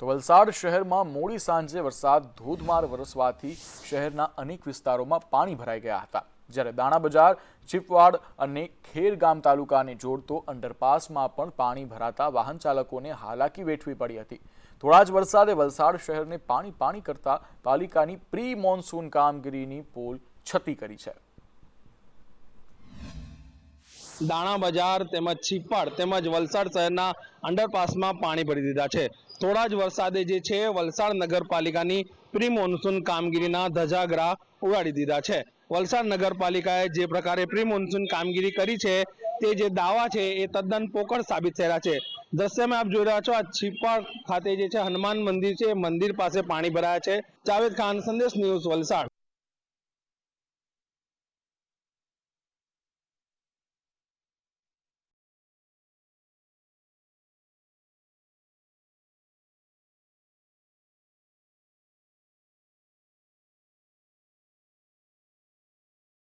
તો વલસાડ શહેરમાં મોડી સાંજે વરસાદ, ધોધમાર વરસવાથી શહેરના અનેક વિસ્તારોમાં પાણી ભરાઈ ગયા હતા. જ્યારે દાણા બજાર, ચીપવાડ અને ખેરગામ તાલુકાને જોડતો અંડરપાસમાં પણ પાણી ભરાતા વાહન ચાલકોને હાલાકી વેઠવી પડી હતી. થોડા જ વરસાદે વલસાડ શહેરને પાણી પાણી કરતા પાલિકાની પ્રી મોન્સૂન કામગીરીની પોલ છતી કરી છે. દાણા બજાર તેમજ છીપાડ તેમજ વલસાડ શહેરના અંડરપાસમાં પાણી ભરી દીધા છે. થોડા જ વરસાદે જે છે, વલસાડ નગરપાલિકાની પ્રી મોન્સૂન કામગીરીના ધજાગરા ઉડાડી દીધા છે. વલસાડ નગરપાલિકાએ જે પ્રકારે પ્રી મોન્સૂન કામગીરી કરી છે, તે જે દાવા છે, એ તદ્દન પોકળ સાબિત થયેલા છે. દ્રશ્યમાં આપ જોઈ રહ્યા છો, આ છીપાડ ખાતે જે છે, હનુમાન મંદિર છે મંદિર પાસે પાણી ભરાયા છે. જાવેદ ખાન, સંદેશ ન્યૂઝ વલસાડ.